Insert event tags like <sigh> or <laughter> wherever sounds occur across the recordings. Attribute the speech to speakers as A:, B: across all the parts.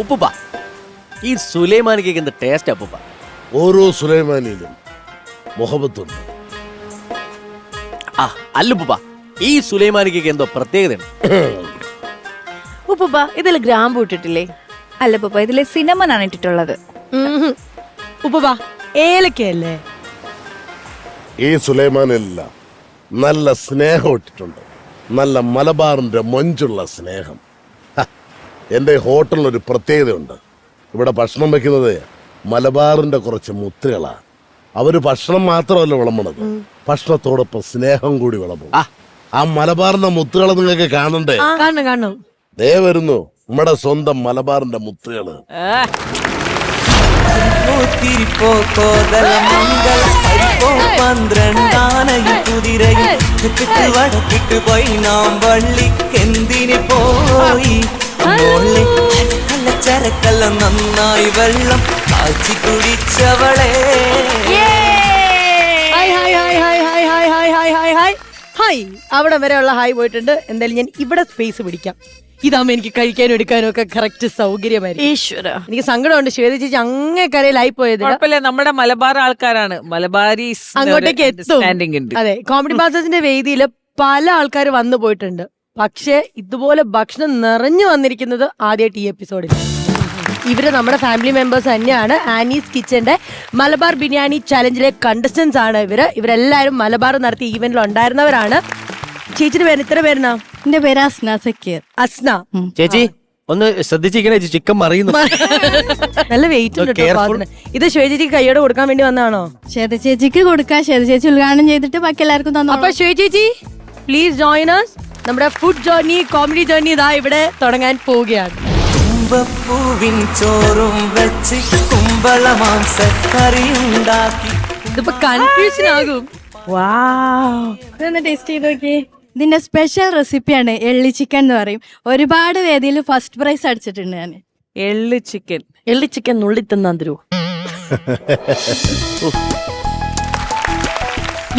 A: ഉപ്പുപ്പ. ഈ സുലൈമാനി എന്ത് ടേസ്റ്റ് അപ്പൂപ്പ
B: ഓരോ സുലൈമാനിയിലും മുഹബത്തുണ്ട്.
A: ആ അല്ലുപ്പ ഈ സുലൈമാനി കേക്ക് എന്തോ പ്രത്യേകതയുണ്ട്.
C: ഉപ്പുപ്പ ഇതിൽ ഗ്രാമ്പ് ഇട്ടിട്ടില്ലേ?
D: അല്ല പപ്പ ഇതിലെ സിനിമ ഇട്ടിട്ടുള്ളത്.
C: ഉപ്പുപ്പ ഏലക്കയല്ലേ?
B: ഈ സുലൈമാനെല്ലാം നല്ല സ്നേഹം ഇട്ടിട്ടുണ്ട്. നല്ല മലബാറിന്റെ മൊഞ്ചുള്ള സ്നേഹം. എന്റെ ഈ ഹോട്ടലിനൊരു പ്രത്യേകതയുണ്ട്. ഇവിടെ ഭക്ഷണം വെക്കുന്നത് മലബാറിന്റെ കുറച്ച് മുത്തുകളാണ് അവർ ഭക്ഷണം മാത്രമല്ല വിളമ്പണത് ഭക്ഷണത്തോടൊപ്പം സ്നേഹം കൂടി വിളമ്പും.
A: ആ.
B: ആ മലബാറിന്റെ മുത്തുകളെ നിങ്ങൾക്ക് കാണണ്ടേ?
C: കാണണം കാണണം
B: ദേ വരുന്നു. നമ്മുടെ സ്വന്തം മലബാറിന്റെ
E: മുത്തുകൾ. പോയി? നാം പോയി
C: അല്ല അവിടെ വരെയുള്ള ഹായ് പോയിട്ടുണ്ട്. എന്തായാലും ഞാൻ ഇവിടെ സ്പേസ് പിടിക്കാം. ഇതാകുമ്പോ എനിക്ക് കഴിക്കാനും എടുക്കാനും ഒക്കെ കറക്റ്റ് സൗകര്യമായിരിക്കും.
D: ഈശ്വര.
C: എനിക്ക് സങ്കടമുണ്ട്. ശ്വേത ചേച്ചി കരയിലായി പോയത്.
F: കുഴപ്പമില്ല നമ്മുടെ മലബാർ ആൾക്കാരാണ്. മലബാരീസ്
C: അങ്ങോട്ടേക്ക് എത്തും. അതെ കോമഡി മാസ്റ്റേഴ്സിന്റെ വേദിയിൽ പല ആൾക്കാർ വന്നു പോയിട്ടുണ്ട്. പക്ഷേ ഇതുപോലെ ഭക്ഷണം നിറഞ്ഞു വന്നിരിക്കുന്നത് ആദ്യമായിട്ട് ഈ എപ്പിസോഡിൽ ഇവർ നമ്മുടെ ഫാമിലി മെമ്പേഴ്സ് തന്നെയാണ്. ആനീസ് കിച്ചന്റെ മലബാർ ബിരിയാണി ചലഞ്ചിലെ കണ്ടസ്റ്റൻസ് ആണ് ഇവർ. ഇവരെല്ലാരും മലബാർ നടത്തിയ ഈവെന്റിൽ ഉണ്ടായിരുന്നവരാണ്. ചേച്ചിയുടെ പേര് ഇത്ര പേരുന്നാ?
D: എന്റെ പേര് അസ്ന സക്കീർ.
C: അസ്ന.
A: ചേച്ചി ഒന്ന് ശ്രദ്ധിച്ചിരിക്കണേ ചിക്കൻ മറിയുന്നു.
C: നല്ല വെയിറ്റ് ഉണ്ട് കേട്ടോ
A: Careful.
C: പാത്രത്തിന്. ഇത് ശ്വേതജിക്ക് കൈയോടെ കൊടുക്കാൻ വേണ്ടി വന്നതാണോ?
D: ശ്വേത ചേച്ചിക്ക് കൊടുക്കാം. ശ്വേത ചേച്ചി ഉദ്ഘാടനം ചെയ്തിട്ട് ബാക്കി എല്ലാവർക്കും തന്നു
C: അപ്പൊ ശ്വേത ചേച്ചി പ്ലീസ് ജോയിൻ us. നമ്മുടെ ഫുഡ് ജേർണി കോമഡി ജേർണി ഇതാ ഇവിടെ തുടങ്ങാൻ പോവുകയാണ്.
E: കുമ്പപ്പൂവിൻ ചോറും വെച്ച് കുമ്പള മാംസക്കറിയുണ്ടാക്കി
C: ഇതിപ്പോ കൺഫ്യൂഷൻ ആകും.
D: ടേസ്റ്റ് ചെയ്ത് നോക്കി ഇതിന്റെ സ്പെഷ്യൽ റെസിപ്പിയാണ് എള്ളി ചിക്കൻ എന്ന് പറയും. ഒരുപാട് വേദിയിൽ ഫസ്റ്റ് പ്രൈസ് അടിച്ചിട്ടുണ്ട് ഞാൻ
F: എള്ളി ചിക്കൻ
C: എള്ളി ചിക്കൻ നുള്ളി തിന്നാൻ തരുമോ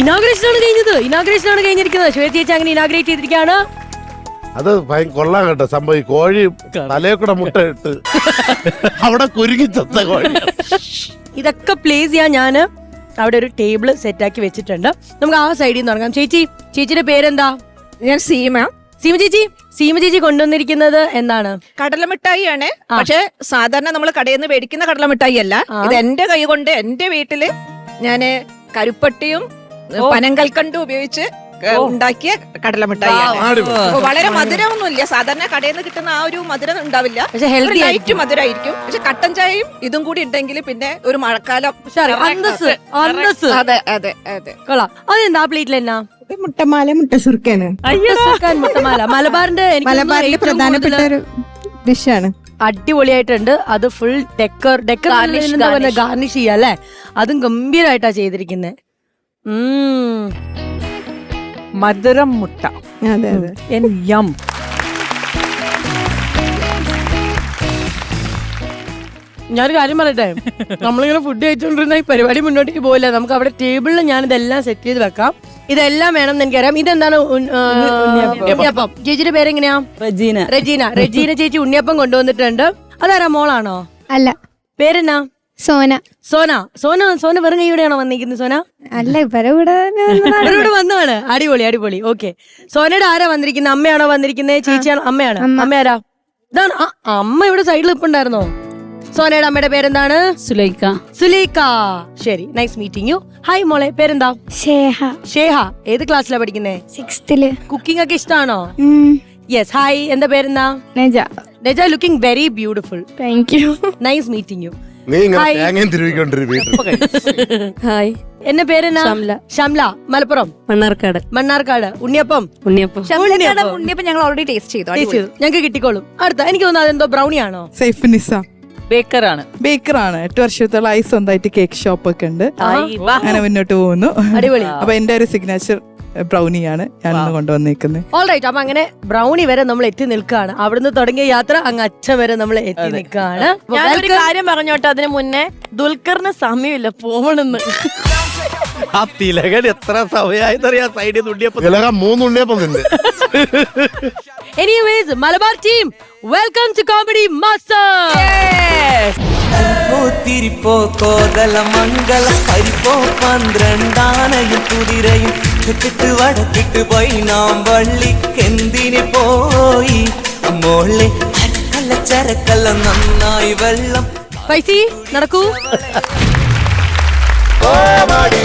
C: ഇനാഗ്രേഷൻ <laughs> ആണ് കഴിഞ്ഞത്. ഇനാഗ്രേഷൻ ആണ് കഴിഞ്ഞിരിക്കുന്നത്. ശ്വേത ചേച്ചി അങ്ങനെ ഇനാഗ്രേറ്റ് ചെയ്തിരിക്കുകയാണ്.
B: അത് ഭയ- കൊള്ളാം കേട്ടോ. സംഭവം ഈ കോഴി തലയെ കൂടെ മുട്ട ഇട്ട് <laughs> അവിടെ കുരുങ്ങി ചത്ത കോഴി.
C: ഇതൊക്കെ പ്ലേസ് ചെയ്യാൻ ഞാൻ അവിടെ ഒരു ടേബിൾ സെറ്റ് ആക്കി വെച്ചിട്ടുണ്ട്. നമുക്ക് ആ സൈഡിൽ നിന്ന് തുടങ്ങാം ചേച്ചി ചേച്ചിയുടെ പേരെന്താ?
G: ഞാൻ സീമ.
C: സീമ ചേച്ചി സീമ ചേച്ചി കൊണ്ടുവന്നിരിക്കുന്നത് എന്താണ്?
G: കടലമിഠായി ആണ് പക്ഷെ സാധാരണ നമ്മൾ കടയിൽ നിന്ന് മേടിക്കുന്ന കടലമിഠായി അല്ല ഇത് എന്റെ കൈ കൊണ്ട് എന്റെ വീട്ടിൽ ഞാൻ കരുപ്പട്ടിയും പനങ്കൽക്കണ്ടും ഉപയോഗിച്ച് ക- കടല മിഠായി വളരെ മധുരമൊന്നുമില്ല. സാധാരണ കടയിൽ നിന്ന് കിട്ടുന്ന ആ ഒരു മധുരം ഉണ്ടാവില്ല.
C: പക്ഷെ ഹെൽത്തി
G: ലൈറ്റ് മധുരമായിരിക്കും പക്ഷെ കട്ടൻ ചായയും ഇതും കൂടി ഉണ്ടെങ്കിൽ പിന്നെ ഒരു മഴക്കാലം
C: അന്തസ് അന്തസ്
G: അതെ അതെ അതെ
C: കൊള്ളാം. അതെന്താ പ്ലേറ്റിൽ എന്നാ?
H: മുട്ടമാല മുട്ട സുർക്കാണ്
C: മുട്ടമാല. മലബാറിന്റെ മലബാറിന്റെ
H: പ്രധാനപ്പെട്ട ഒരു ഡിഷാണ്
C: അടിപൊളിയായിട്ടുണ്ട്. അത് full decker decker
D: Garnish,
C: garnish ചെയ്യാം അല്ലേ? അതും ഗംഭീരമായിട്ടാ ചെയ്തിരിക്കുന്നത്
F: മധുരം മുട്ട.
H: അതെ
F: യം.
C: ഞാനൊരു കാര്യം പറയട്ടെ? നമ്മളിങ്ങനെ ഫുഡ് കഴിച്ചുകൊണ്ടിരുന്ന ഈ പരിപാടി മുന്നോട്ടേക്ക് പോയില്ല നമുക്ക് അവിടെ ടേബിളിൽ ഞാൻ ഇതെല്ലാം സെറ്റ് ചെയ്ത് വെക്കാം. ഇതെല്ലാം വേണം എന്ന് എനിക്കറിയാം. ഇതെന്താണ് ഉണ്ണിയപ്പം. ചേച്ചിയുടെ പേരെങ്ങനെയാ?
F: റജീന.
C: റജീന. റജീന ചേച്ചി ഉണ്ണിയപ്പം കൊണ്ടുവന്നിട്ടുണ്ട്. അതാരാ മോളാണോ?
H: അല്ല.
C: പേരെന്നാ?
H: സോന.
C: സോന. സോന സോന വെറും കൈയോടെയാണോ വന്നിരിക്കുന്നത് സോന?
H: അല്ല ഇവരെ കൂടെ തന്നെ വന്നതാണ്.
C: അവരോട് വന്നതാണ്. അടിപൊളി അടിപൊളി. ഓക്കെ. സോനയുടെ ആരാ വന്നിരിക്കുന്നത് അമ്മയാണോ വന്നിരിക്കുന്നത് ചേച്ചിയാണോ? അമ്മയാണ്. അമ്മ. ആരാ? ഇതാണ്. ആ, അമ്മ ഇവിടെ സൈഡിൽ ഇപ്പുണ്ടായിരുന്നോ സോനയുടെ അമ്മയുടെ പേരെന്താണ്?
D: സുലൈക്ക.
C: സുലൈക്ക. ശരി നൈസ് മീറ്റിംഗ് യു ഹായ് മോളെ. പേരെന്താ?
H: ഷേഹ
C: ഷേഹ ഏത് ക്ലാസ്സിലാ പഠിക്കുന്നേ?
H: സിക്സ്ത്തിൽ
C: കുക്കിംഗ് ഒക്കെ ഇഷ്ടമാണോ
H: ഉം,
C: യെസ് ഹായ് എന്താ പേരെന്താ?
H: Neja.
C: Neja looking very beautiful
H: thank you
C: nice meeting you
B: നീ ഇങ്ങനെ
C: ഹായ്.
B: തേങ്ങയും തിരുവിക്കൊണ്ടിരി
D: ഹായ്
C: എന്നെ പേരെന്നാ? ഷംല. മലപ്പുറം.
D: മണ്ണാർക്കാട്.
C: മണ്ണാർക്കാട്. ഉണ്ണിയപ്പം.
D: ഉണ്ണിയപ്പം.
C: ഉണ്ണിയപ്പം.
D: ഉണ്ണിയപ്പം ഞങ്ങൾ ഓൾറെഡി ടേസ്റ്റ് ചെയ്തു.
C: Taste ചെയ്തു. ഞങ്ങൾക്ക് കിട്ടിക്കോളും. അടുത്ത എനിക്ക് തോന്നുന്നു അതെന്തോ ബ്രൗണി ആണോ?
I: സേഫ് നിസ.
F: ബേക്കറാണ്.
I: ബേക്കറാണ്. എട്ട് വർഷത്തോളമായി സ്വന്തമായിട്ട് കേക്ക് ഷോപ്പ് ഒക്കെ ഉണ്ട്. അങ്ങനെ മുന്നോട്ട് പോകുന്നു.
C: അടിപൊളി.
I: അപ്പൊ എന്റെ ഒരു സിഗ്നേച്ചർ ബ്രൗണിയാണ് ഞാൻ ഇന്ന് കൊണ്ടുവന്നേക്കുന്നത്.
C: ഓൾ റൈറ്റ് അപ്പൊ അങ്ങനെ ബ്രൗണി വരെ നമ്മൾ എത്തി നിൽക്കുകയാണ് അവിടുന്ന് തുടങ്ങിയ യാത്ര അങ്ങ് അച്ഛൻ വരെ നമ്മൾ എത്തി നിൽക്കുകയാണ്
J: ഞാനൊരു കാര്യം പറഞ്ഞോട്ടെ അതിന് മുന്നേ ദുൽഖറിന് സമയമില്ല പോവണെന്ന് <laughs>
A: ആ തിലകൻ എത്ര സമയമായെന്നറിയാ സൈഡിൽ
B: മൂന്നുണ്ണിയപ്പം
C: anyways <laughs> Malabar team welcome to comedy master
E: കോതല മംഗള പരിപ്പോ പന്ത്രണ്ടാനയും കുതിരയും തെക്കിട്ട് വടക്കിട്ട് പോയി. നാം വള്ളിക്കെന്തിന് പോയി? മോളെ അല്ല ചരക്കല്ല നന്നായി വെള്ളം.
C: പൈസി നടക്കൂ.
E: കോമഡി.